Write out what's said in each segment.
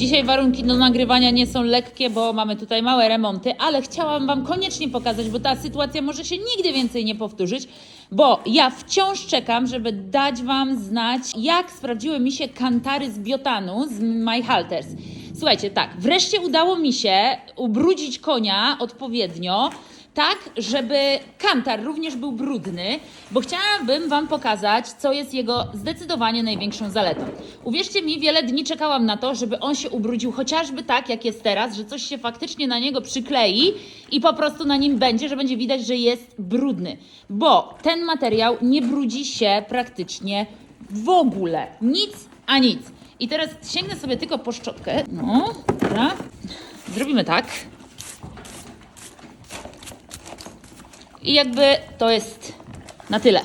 Dzisiaj warunki do nagrywania nie są lekkie, bo mamy tutaj małe remonty, ale chciałam Wam koniecznie pokazać, bo ta sytuacja może się nigdy więcej nie powtórzyć, bo ja wciąż czekam, żeby dać Wam znać, jak sprawdziły mi się kantary z biotanu z My Halters. Słuchajcie, tak, wreszcie udało mi się ubrudzić konia odpowiednio, tak, żeby kantar również był brudny, bo chciałabym Wam pokazać, co jest jego zdecydowanie największą zaletą. Uwierzcie mi, wiele dni czekałam na to, żeby on się ubrudził chociażby tak, jak jest teraz, że coś się faktycznie na niego przyklei i po prostu na nim będzie, że będzie widać, że jest brudny. Bo ten materiał nie brudzi się praktycznie w ogóle. Nic a nic. I teraz sięgnę sobie tylko po szczotkę. No, dobra. Zrobimy tak. I jakby to jest na tyle.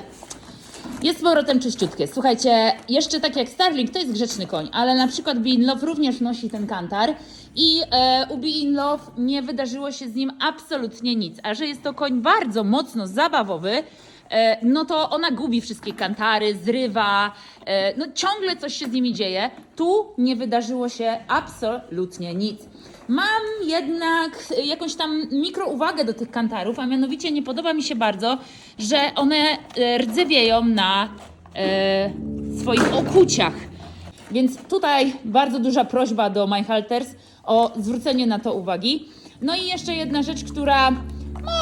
Jest z powrotem czyściutkie. Słuchajcie, jeszcze tak jak Starling, to jest grzeczny koń, ale na przykład Be In Love również nosi ten kantar i e, u Be In Love nie wydarzyło się z nim absolutnie nic. A że jest to koń bardzo mocno zabawowy, no to ona gubi wszystkie kantary, zrywa, e, no ciągle coś się z nimi dzieje. Tu nie wydarzyło się absolutnie nic. Mam jednak jakąś tam mikrouwagę do tych kantarów, a mianowicie nie podoba mi się bardzo, że one e, rdzewieją na e, swoich okuciach. Więc tutaj bardzo duża prośba do My Halters o zwrócenie na to uwagi. No i jeszcze jedna rzecz, która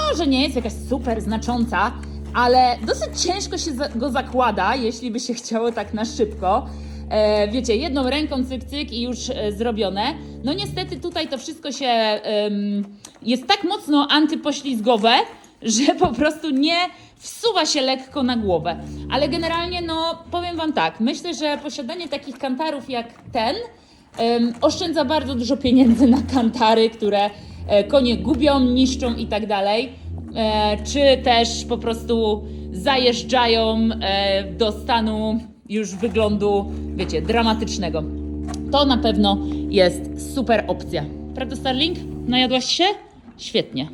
może nie jest jakaś super znacząca, ale dosyć ciężko się go zakłada, jeśli by się chciało tak na szybko. E, wiecie, jedną ręką cyk, cyk i już e, zrobione. No niestety tutaj to wszystko się em, jest tak mocno antypoślizgowe, że po prostu nie wsuwa się lekko na głowę. Ale generalnie, no powiem Wam tak, myślę, że posiadanie takich kantarów jak ten em, oszczędza bardzo dużo pieniędzy na kantary, które e, konie gubią, niszczą i tak dalej. E, czy też po prostu zajeżdżają e, do stanu już wyglądu, wiecie, dramatycznego. To na pewno jest super opcja. Prawda, Starling? Najadłaś się? Świetnie.